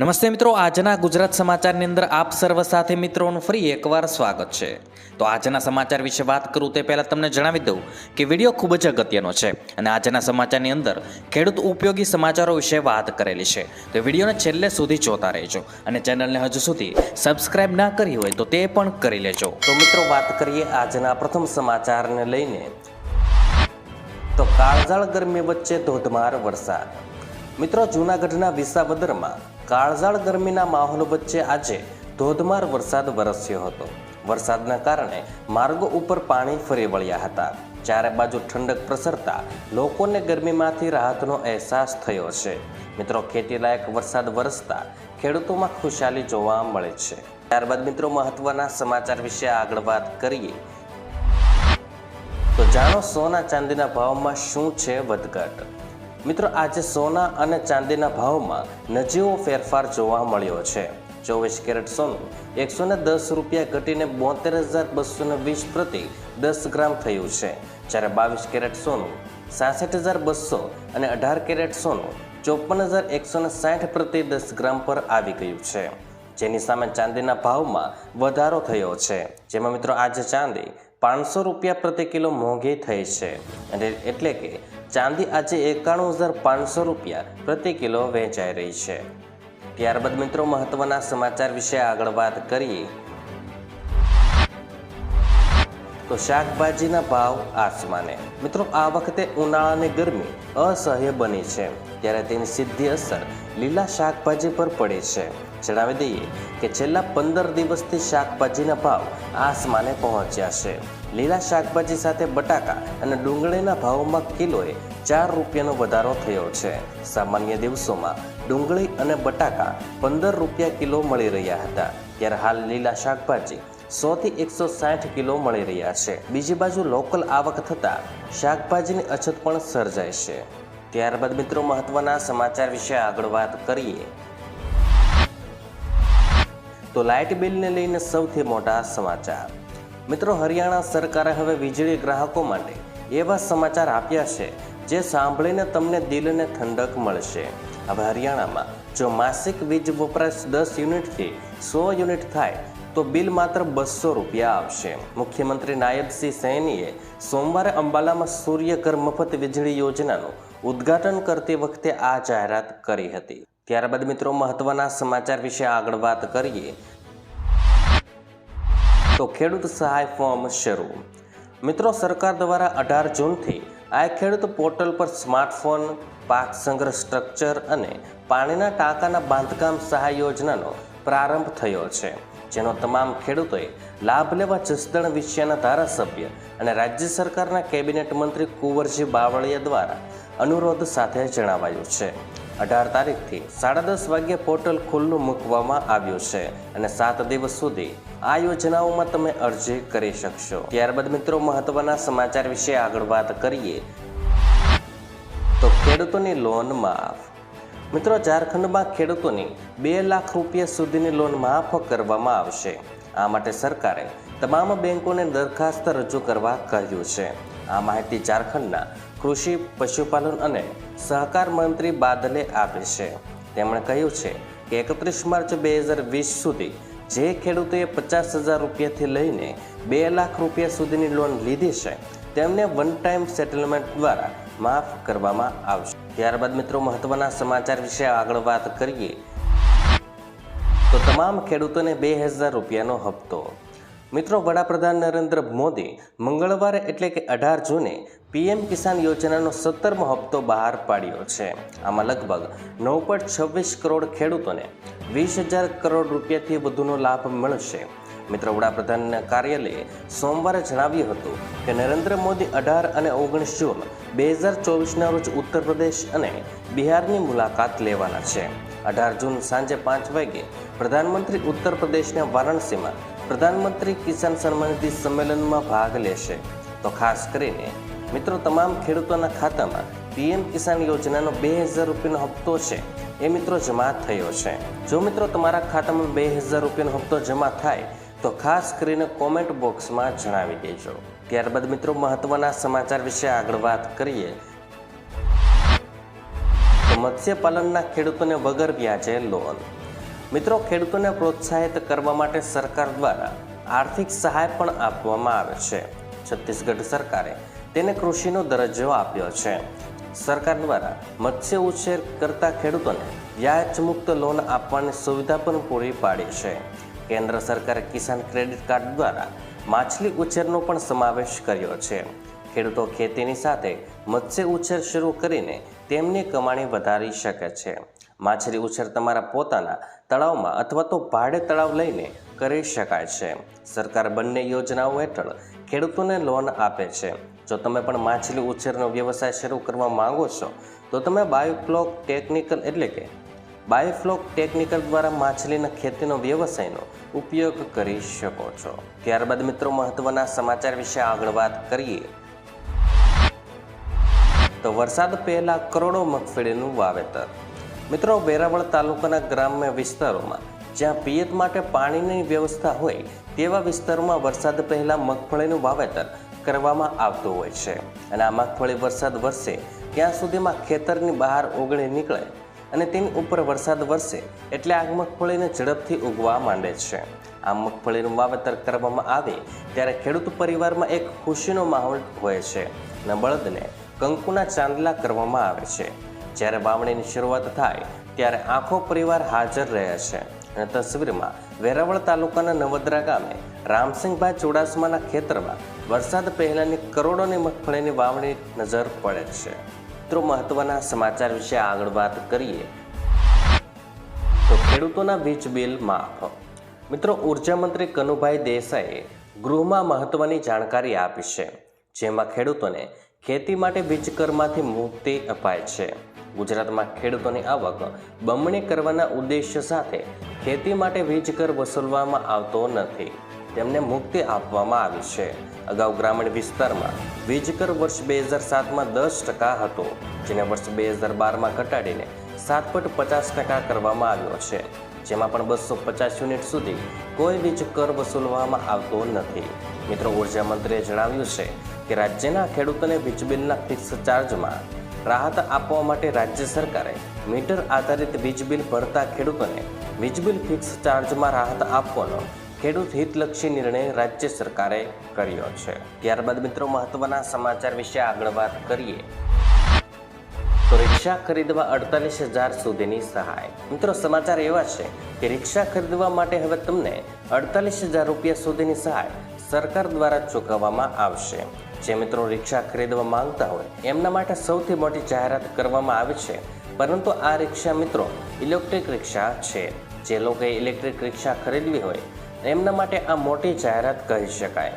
નમસ્તે મિત્રો, આજના ગુજરાત સમાચારની અંદર આપ સર્વ સાથે મિત્રોનું ફરી એકવાર સ્વાગત છે. તો આજના સમાચાર વિશે વાત કરું તે પહેલાં તમને જણાવી દઉં કે વીડિયો ખૂબ જ અગત્યનો છે અને આજના સમાચારની અંદર ખેડૂત ઉપયોગી સમાચારો વિશે વાત કરેલી છે. તો વિડીયોને છેલ્લે સુધી જોતા રહેજો અને ચેનલને હજુ સુધી સબસ્ક્રાઇબ ના કરી હોય તો તે પણ કરી લેજો. તો મિત્રો, વાત કરીએ આજના પ્રથમ સમાચારને લઈને. તો કાળઝાળ ગરમી વચ્ચે ધોધમાર વરસાદ. મિત્રો, જૂનાગઢના વિસાવદરમાં કાળઝાળ ગરમીના માહોલ વચ્ચે આજે ધોધમાર વરસાદ વરસ્યો હતો. વરસાદના કારણે માર્ગો ઉપર પાણી ફરી વળ્યા હતા. ચારે બાજુ ઠંડક પ્રસરતા લોકોને ગરમીમાંથી રાહતનો અહેસાસ થયો છે. મિત્રો, ખેતીલાયક વરસાદ વરસતા ખેડૂતોમાં ખુશાલી જોવા મળે છે. ત્યારબાદ મિત્રો, મહત્વના સમાચાર વિશે આગળ વાત કરીએ. તો જાણો સોના ચાંદીના ભાવમાં શું છે વધઘટ? મિત્રો, આજે સોના અને ચાંદીના ભાવમાં નજીવો ફેરફાર જોવા મળ્યો છે. ચોવીસ કેરેટ સોનું એકસો ને દસ રૂપિયા ઘટીને બોતેર હજાર બસો ને વીસ પ્રતિ દસ ગ્રામ થયું છે. જ્યારે બાવીસ કેરેટ સોનું સાસઠ હજાર બસો અને અઢાર કેરેટ સોનું ચોપન હજાર એકસો ને સાઠ પ્રતિ દસ ગ્રામ પર આવી ગયું છે. જેની સામે ચાંદીના ભાવમાં વધારો થયો છે. જેમાં મિત્રો, આજે ચાંદી પાંચસો રૂપિયા પ્રતિ કિલો મોંઘી થઈ છે. એટલે કે ચાંદી આજે એકાણું હજાર પાંચસો રૂપિયા પ્રતિ કિલો વેચાઈ રહી છે. ત્યારબાદ મિત્રો મહત્વના સમાચાર વિશે આગળ વાત કરીએ. તો શાકભાજીના ભાવ આસમાને. મિત્રો, આ વખતે ઉનાળાની ગરમી અસહ્ય બની છે. ત્યારે તેની સીધી અસર લીલા શાકભાજી પર પડે છે. જણાવી દઈએ કે છેલ્લા પંદર દિવસથી શાકભાજીના ભાવ આસમાને પહોંચ્યા છે. લીલા શાકભાજી સાથે બટાકા અને ડુંગળીના ભાવમાં કિલોએ ચાર રૂપિયાનો વધારો થયો છે. સામાન્ય દિવસોમાં ડુંગળી અને બટાકા પંદર રૂપિયા કિલો મળી રહ્યા હતા. ત્યારે હાલ લીલા શાકભાજી સોથી એકસો સાઠ કિલો મળી રહ્યા છે. બીજી બાજુ લોકલ આવક થતાં શાકભાજીની અછત પણ સર્જાય છે. ત્યારબાદ મિત્રો મહત્વના સમાચાર વિશે આગળ વાત કરીએ. તો લાઇટ બિલને લઈને સૌથી મોટા સમાચાર. મિત્રો, હરિયાણા સરકારે હવે વીજળી ગ્રાહકો માટે એવા સમાચાર આપ્યા છે જે સાંભળીને તમને દિલને ઠંડક મળશે. હવે હરિયાણામાં જો માસિક વીજ વપરાશ દસ યુનિટથી સો યુનિટ થાય, તો બિલ માત્ર બસો રૂપિયા આવશે. મુખ્યમંત્રી નાયબસિંહ સૈનીએ સોમવારે અંબાલામાં સૂર્યઘર મફત વીજળી યોજનાનું ઉદ્ઘાટન કરતી વખતે આ જાહેરાત કરી હતી. ત્યારબાદ મિત્રો, મહત્વના સમાચાર વિશે આગળ વાત કરીએ. તો ખેડૂત સહાય ફોર્મ શરૂ. મિત્રો, સરકાર દ્વારા અઢાર જૂનથી આ ખેડૂત પોર્ટલ પર સ્માર્ટફોન પાક સંગ્રહ સ્ટ્રક્ચર અને પાણીના ટાંકાના બાંધકામ સહાય યોજનાનો પ્રારંભ થયો છે. જેનો તમામ ખેડૂતોએ લાભ લેવા જસદણ વિષયના ધારાસભ્ય અને રાજ્ય સરકારના કેબિનેટ મંત્રી કુંવરજી બાવળિયા દ્વારા અનુરોધ સાથે જણાવાયું છે. અઢાર તારીખથી સાડા દસ વાગ્યે પોર્ટલ ખુલ્લું મૂકવામાં આવ્યું છે અને સાત દિવસ સુધી આ યોજનાઓમાં તમે અરજી કરી શકશો. ત્યારબાદ મિત્રો, મહત્વના સમાચાર વિશે આગળ વાત કરીએ. તો ખેડૂતોની લોન માફ. મિત્રો, ઝારખંડમાં ખેડૂતોની બે લાખ રૂપિયા સુધીની લોન માફ કરવામાં આવશે. આ માટે સરકારે તમામ બેંકોને દરખાસ્ત રજૂ કરવા કહ્યું છે. આ માહિતી ઝારખંડના કૃષિ, પશુપાલન અને સહકાર મંત્રી બાદલે આપી છે. તેમણે કહ્યું છે કે એકત્રીસ માર્ચ બે હજાર વીસ સુધી જે ખેડૂતોએ પચાસ હજાર રૂપિયાથી લઈને બે લાખ રૂપિયા સુધીની લોન લીધી છે, તેમને વન ટાઈમ સેટલમેન્ટ દ્વારા માફ કરવામાં આવશે. ત્યારબાદ મિત્રો, મહત્વના સમાચાર વિશે આગળ વાત કરીએ. તો તમામ ખેડૂતોને બે હજાર રૂપિયાનો હપ્તો. મિત્રો, વડાપ્રધાન નરેન્દ્ર મોદી મંગળવારે એટલે કે અઢાર જૂને પીએમ કિસાન યોજનાનો સત્તરમો હપ્તો બહાર પાડ્યો છે. આમાં લગભગ નવ પોઈન્ટ છવ્વીસ કરોડ ખેડૂતોને વીસ હજાર કરોડ રૂપિયાથી વધુનો લાભ મળશે. મિત્રો, વડાપ્રધાનના કાર્યાલયે સોમવારે જણાવ્યું હતું કે નરેન્દ્ર મોદી અઢાર અને ઓગણીસ જૂન બે હજાર ચોવીસના રોજ ઉત્તર પ્રદેશ અને બિહારની મુલાકાત લેવાના છે. અઢાર જૂન સાંજે પાંચ વાગે પ્રધાનમંત્રી ઉત્તર પ્રદેશના વારાણસીમાં પ્રધાનમંત્રી કિસાન સન્માન નિધિ સંમેલનમાં ભાગ લેશે. તો ખાસ કરીને મિત્રો, તમામ ખેડૂતોના ખાતામાં પીએમ કિસાન યોજનાનો બે હજાર રૂપિયાનો હપ્તો છે. એ મિત્રો જમા થયો છે. જો મિત્રો, તમારા ખાતામાં બે હજાર રૂપિયાનો હપ્તો જમા થાય, તો ખાસ કરીને કોમેન્ટ બોક્સમાં જણાવી દેજો. ત્યારબાદ મિત્રો, મહત્વના સમાચાર વિશે આગળ વાત કરીએ. તો મત્સ્યપાલનના ખેડૂતોને વગર વ્યાજે લોન. મિત્રો, ખેડૂતોને પ્રોત્સાહિત કરવા માટે સરકાર દ્વારા આર્થિક સહાય પણ આપવામાં આવે છે. છત્તીસગઢ સરકારે તેને કૃષિનો દરજ્જો આપ્યો છે. સરકાર દ્વારા મત્સ્ય ઉછેર કરતા ખેડૂતોને વ્યાજ મુક્ત લોન આપવાની સુવિધા પણ પૂરી પાડી છે. કેન્દ્ર સરકારે કિસાન ક્રેડિટ કાર્ડ દ્વારા માછલી ઉછેરનો પણ સમાવેશ કર્યો છે. ખેડૂતો ખેતીની સાથે મત્સ્ય ઉછેર શરૂ કરીને તેમની કમાણી વધારી શકે છે. માછલી ઉછેર તમારા પોતાના તળાવમાં અથવા તો ભાડે તળાવ લઈને કરી શકાય છે. સરકાર બંને યોજનાઓ હેઠળ ખેડૂતોને લોન આપે છે. જો તમે પણ માછલી ઉછેરનો વ્યવસાય શરૂ કરવા માંગો છો, તો તમે બાયોફ્લોક ટેકનિકલ એટલે કે બાયોફ્લોક ટેકનિકલ દ્વારા માછલીના ખેતીનો વ્યવસાયનો ઉપયોગ કરી શકો છો. ત્યારબાદ મિત્રો, મહત્વના સમાચાર વિશે આગળ વાત કરીએ. તો વરસાદ પહેલા કરોડો મગફળીનું વાવેતર. મિત્રો, વેરાવળ તાલુકાના ગ્રામ્ય વિસ્તારોમાં જ્યાં પિયત માટે પાણીની વ્યવસ્થા હોય તેવા વિસ્તારોમાં વરસાદ પહેલાં મગફળીનું વાવેતર કરવામાં આવતું હોય છે? અને આ મગફળી વરસાદ વરસે ત્યાં સુધીમાં ખેતરની બહાર ઓગળી નીકળે? અને તેની ઉપર વરસાદ વરસે, એટલે આ મગફળીને ઝડપથી ઉગવા માંડે છે. આ મગફળીનું વાવેતર કરવામાં આવે, ત્યારે ખેડૂત પરિવારમાં એક ખુશીનો માહોલ હોય છે. અને બળદને કંકુના ચાંદલા કરવામાં આવે છે. જ્યારે વાવણીની શરૂઆત થાય, ત્યારે આખો પરિવાર હાજર રહે છે. અને તસવીરમાં વેરાવળ તાલુકાના નવદ્રા ગામે રામસિંહભાઈ ચુડાસમાના ખેતરમાં વરસાદ પહેલાંની કરોડોની મગફળીની વાવણી નજર પડે છે. મિત્રો, મહત્વના સમાચાર વિશે આગળ વાત કરીએ. તો ખેડૂતોના વીજ બિલ માફ. મિત્રો, ઊર્જા મંત્રી કનુભાઈ દેસાઈએ ગૃહમાં મહત્વની જાણકારી આપી છે, જેમાં ખેડૂતોને ખેતી માટે વીજ કરમાંથી મુક્તિ અપાય છે. ગુજરાતમાં ખેડૂતોની આવક બમણી કરવાના ઉદ્દેશ્ય સાથે ખેતી માટે વીજ કર વસૂલવામાં આવતો નથી. તેમને મુક્તિ આપવામાં આવી છે. અગાઉ ગ્રામીણ વિસ્તારમાં વીજ કર વર્ષ બે હજાર સાતમાં દસ ટકા હતો, જેને વર્ષ બે હજાર બારમાં ઘટાડીને સાત પોઈન્ટ પચાસ ટકા કરવામાં આવ્યો છે. જેમાં પણ બસો પચાસ યુનિટ સુધી કોઈ વીજ કર વસૂલવામાં આવતો નથી. મિત્રો, ઊર્જા મંત્રીએ જણાવ્યું છે કે રાજ્યના ખેડૂતોને વીજ બિલના ફિક્સ ચાર્જમાં રાહત આપવા માટે રાજ્ય સરકારે મીટર આધારિત વીજ બિલ ભરતા ખેડૂતોને વીજ બિલ ફિક્સ ચાર્જમાં રાહત આપવાનો ખેડૂત હિતલક્ષી નિર્ણય રાજ્ય સરકારે કર્યો છે. ત્યારબાદ મિત્રો, મહત્વના સમાચાર વિશે આગળ વાત કરીએ. તો રિક્ષા ખરીદવા અડતાલીસ હજાર સુધીની સહાય. મિત્રો, સમાચાર એવા છે કે રિક્ષા ખરીદવા માટે હવે તમને અડતાલીસ હજાર રૂપિયા સુધીની સહાય સરકાર દ્વારા ચૂકવવામાં આવશે. જે મિત્રો રિક્ષા ખરીદવા માંગતા હોય, એમના માટે સૌથી મોટી જાહેરાત કરવામાં આવી છે. પરંતુ આ રિક્ષા મિત્રો, ઇલેક્ટ્રિક રિક્ષા છે. જે લોકોએ ઇલેક્ટ્રિક રિક્ષા ખરીદવી હોય એમના માટે આ મોટી જાહેરાત કહી શકાય.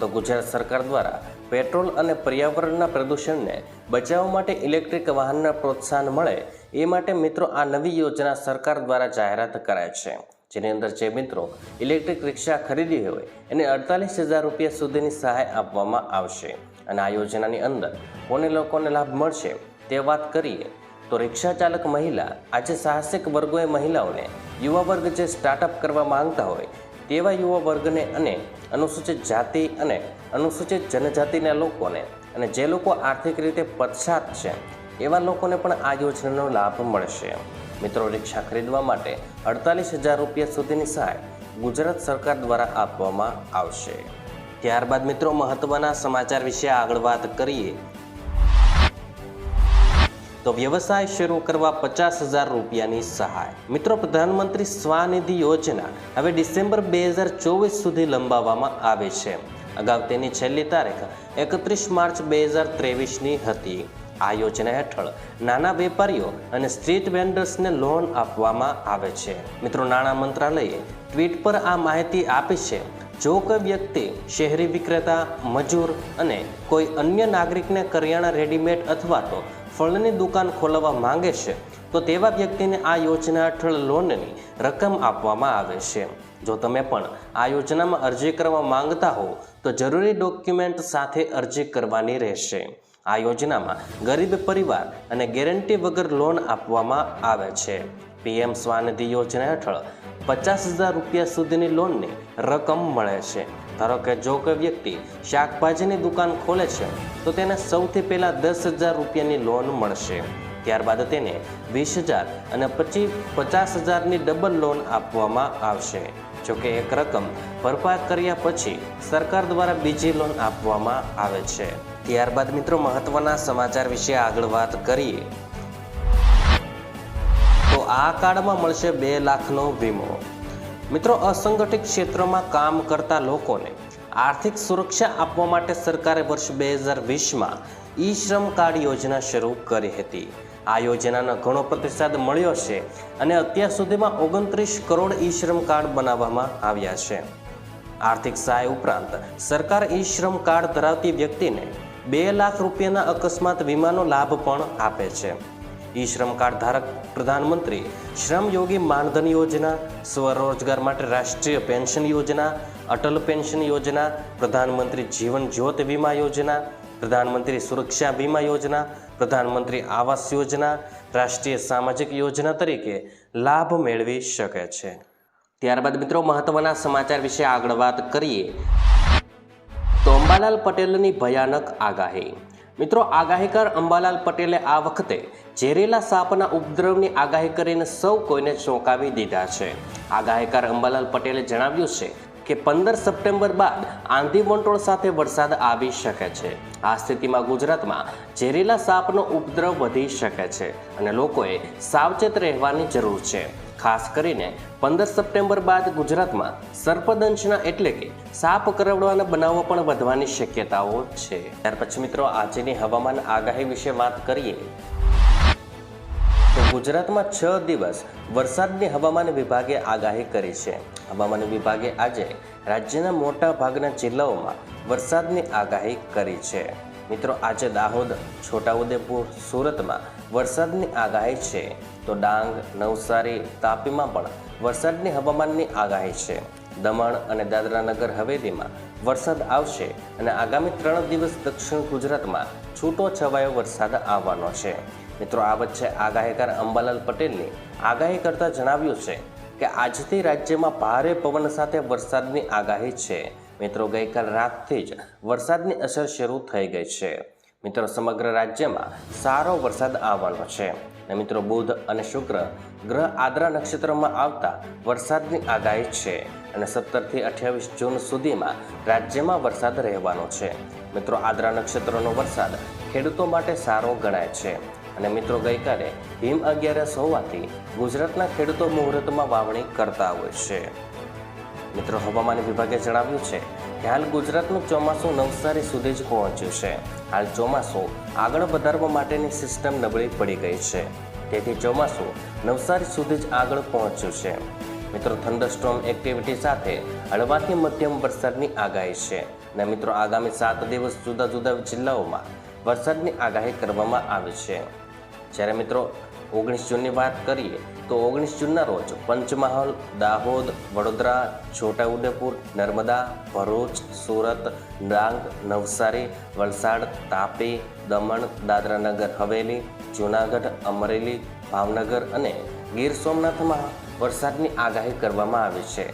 તો ગુજરાત સરકાર દ્વારા પેટ્રોલ અને પર્યાવરણના પ્રદૂષણને બચાવવા માટે ઇલેક્ટ્રિક વાહનને પ્રોત્સાહન મળે એ માટે મિત્રો આ નવી યોજના સરકાર દ્વારા જાહેરાત કરાય છે. જેની અંદર જે મિત્રો ઇલેક્ટ્રિક રિક્ષા ખરીદી હોય એને અડતાલીસ હજાર રૂપિયા સુધીની સહાય આપવામાં આવશે. અને આ યોજનાની અંદર કોને લોકોને લાભ મળશે તે વાત કરીએ તો રિક્ષા ચાલક મહિલા આજે સાહસિક વર્ગોએ મહિલાઓને યુવા વર્ગ જે સ્ટાર્ટઅપ કરવા માંગતા હોય તેવા યુવા વર્ગને અને અનુસૂચિત જાતિ અને અનુસૂચિત જનજાતિના લોકોને અને જે લોકો આર્થિક રીતે પછાત છે, એવા લોકોને પણ આ યોજનાનો લાભ મળશે. મિત્રો, રિક્ષા ખરીદવા માટે અડતાલીસ હજાર રૂપિયા સુધીની સહાય ગુજરાત સરકાર દ્વારા આપવામાં આવશે. ત્યારબાદ મિત્રો, મહત્વના સમાચાર વિશે આગળ વાત કરીએ. તો વ્યવસાય શરૂ કરવા પચાસ હજાર રૂપિયાની સહાય. મિત્રો, પ્રધાનમંત્રી સ્વાનિધિ યોજના હવે ડિસેમ્બર બે હજાર ચોવીસ સુધી લંબાવવામાં આવે છે. અગાઉ તેની છેલ્લી તારીખ એકત્રીસ માર્ચ બે હજાર ત્રેવીસની હતી. આ યોજના હેઠળ નાના વેપારીઓ અને સ્ટ્રીટ વેન્ડર્સને લોન આપવામાં આવે છે. મિત્રો, નાણાં મંત્રાલયે ટ્વીટ પર આ માહિતી આપી છે. જો કોઈ વ્યક્તિ શહેરી વિક્રેતા, મજૂર અને કોઈ અન્ય નાગરિકને કરિયાણા રેડીમેડ અથવા તો ફળની દુકાન ખોલાવવા માંગે છે, તો તેવા વ્યક્તિને આ યોજના હેઠળ લોનની રકમ આપવામાં આવે છે. જો તમે પણ આ યોજનામાં અરજી કરવા માંગતા હો, તો જરૂરી ડોક્યુમેન્ટ સાથે અરજી કરવાની રહેશે. આ યોજનામાં ગરીબ પરિવાર અને ગેરંટી વગર લોન આપવામાં આવે છે. પીએમ સ્વાનિધિ યોજના હેઠળ પચાસ હજાર રૂપિયા સુધીની લોનની રકમ મળે છે. ધારો કે જો કોઈ વ્યક્તિ શાકભાજીની દુકાન ખોલે છે, તો તેને સૌથી પહેલાં દસ હજાર રૂપિયાની લોન મળશે. ત્યારબાદ તેને વીસ હજાર અને પછી પચાસ હજારની ડબલ લોન આપવામાં આવશે. જોકે એક રકમ ભરપાઈ કર્યા પછી સરકાર દ્વારા બીજી લોન આપવામાં આવે છે. ત્યારબાદ મિત્રો મહત્વના સમાચાર વિશે આગળ વાત કરીએ. તો આ કાર્ડમાં મળશે બે લાખનો વીમો. મિત્રો, અસંગઠિત ક્ષેત્રમાં કામ કરતા લોકોને આર્થિક સુરક્ષા આપવા માટે સરકારે વર્ષ બે હજાર વીસમાં ઈ શ્રમ કાર્ડ યોજના શરૂ કરી હતી. આ યોજનાનો ઘણો પ્રતિસાદ મળ્યો છે અને અત્યાર સુધીમાં ઓગણત્રીસ કરોડ ઈ શ્રમ કાર્ડ બનાવવામાં આવ્યા છે. આર્થિક સહાય ઉપરાંત સરકાર ઈ શ્રમ કાર્ડ ધરાવતી વ્યક્તિને બે લાખ રૂપિયાના અકસ્માત વીમાનો લાભ પણ આપે છે. ઈ શ્રમ કાર્ડ ધારક પ્રધાનમંત્રી શ્રમ યોગી માનધન યોજના, સ્વરોજગાર માટે રાષ્ટ્રીય પેન્શન યોજના, અટલ પેન્શન યોજના, પ્રધાનમંત્રી જીવન જ્યોત વીમા યોજના, પ્રધાનમંત્રી સુરક્ષા વીમા યોજના, પ્રધાનમંત્રી આવાસ યોજના, રાષ્ટ્રીય સામાજિક યોજના તરીકે લાભ મેળવી શકે છે. ત્યારબાદ મિત્રો મહત્વના સમાચાર વિશે આગળ વાત કરીએ. તો અંબાલાલ પટેલની ભયાનક આગાહી. મિત્રો આગાહીકાર અંબાલાલ પટેલે આ વખતે ઝેરેલા સાપના ઉપદ્રવની આગાહી કરીને સૌ કોઈને ચોંકાવી દીધા છે. આગાહીકાર અંબાલાલ પટેલે જણાવ્યું છે કે પંદર સપ્ટેમ્બર બાદ આંધી વંટોળ સાથે વરસાદ આવી શકે છે. આ સ્થિતિમાં ગુજરાતમાં ઝેરીલા સાપનો ઉપદ્રવ વધી શકે છે અને લોકોએ સાવચેત રહેવાની જરૂર છે. ખાસ કરીને પંદર સપ્ટેમ્બર બાદ ગુજરાતમાં સર્પદંશના એટલે કે સાપ કરવડવાના બનાવો પણ વધવાની શક્યતાઓ છે. ત્યાર પછી મિત્રો, આજની હવામાન આગાહી વિશે વાત કરીએ. ગુજરાતમાં છ દિવસ વરસાદની હવામાન વિભાગે આગાહી કરી છે. હવામાન વિભાગે આજે રાજ્યના મોટા ભાગના જિલ્લાઓમાં વરસાદની આગાહી કરી છે. મિત્રો, આજે દાહોદ, છોટાઉદેપુર, સુરતમાં વરસાદની આગાહી છે. તો ડાંગ, નવસારી, તાપીમાં પણ વરસાદની હવામાનની આગાહી છે. દમણ અને દાદરાનગર હવેલીમાં વરસાદ આવશે અને આગામી ત્રણ દિવસ દક્ષિણ ગુજરાતમાં છૂટો છવાયો વરસાદ આવવાનો છે. મિત્રો, આ વચ્ચે આગાહીકાર અંબાલાલ પટેલની આગાહી કરતા જણાવ્યું છે કે આજથી રાજ્યમાં ભારે પવન સાથે વરસાદની આગાહી છે. મિત્રો, ગઈકાલ રાતથી જ વરસાદની અસર શરૂ થઈ ગઈ છે. મિત્રો, સમગ્ર રાજ્યમાં સારો વરસાદ આવવાનો છે. અને મિત્રો, બુધ અને શુક્ર ગ્રહ આદ્રા નક્ષત્રમાં આવતા વરસાદની આગાહી છે અને સત્તરથી અઠ્યાવીસ જૂન સુધીમાં રાજ્યમાં વરસાદ રહેવાનો છે. મિત્રો, આદ્રા નક્ષત્રનો વરસાદ ખેડૂતો માટે સારો ગણાય છે. અને મિત્રો ગઈકાલે હિમ અગિયારસ હોવાથી ગુજરાતના ખેડૂતો મુહૂર્તમાં વાવણી કરતા હોય છે. મિત્રો હવામાન વિભાગે જણાવ્યું છે કે હાલ ગુજરાતનું ચોમાસું નવસારી સુધી જ પહોંચ્યું છે. હાલ ચોમાસું આગળ વધારવા માટેની સિસ્ટમ નબળી પડી ગઈ છે. તેથી ચોમાસું નવસારી સુધી જ આગળ પહોંચ્યું છે. મિત્રો થંડરસ્ટોમ એક્ટિવિટી સાથે હળવાથી મધ્યમ વરસાદની આગાહી છે અને મિત્રો આગામી સાત દિવસ જુદા જુદા જિલ્લાઓમાં વરસાદની આગાહી કરવામાં આવી છે. જ્યારે મિત્રો ઓગણીસ જૂનની વાત કરીએ તો ઓગણીસ જૂનના રોજ પંચમહાલ, દાહોદ, વડોદરા, છોટાઉદેપુર, નર્મદા, ભરૂચ, સુરત, ડાંગ, નવસારી, વલસાડ, તાપી, દમણ, દાદરાનગર, હવેલી, જૂનાગઢ, અમરેલી, ભાવનગર અને ગીર સોમનાથમાં વરસાદની આગાહી કરવામાં આવી છે.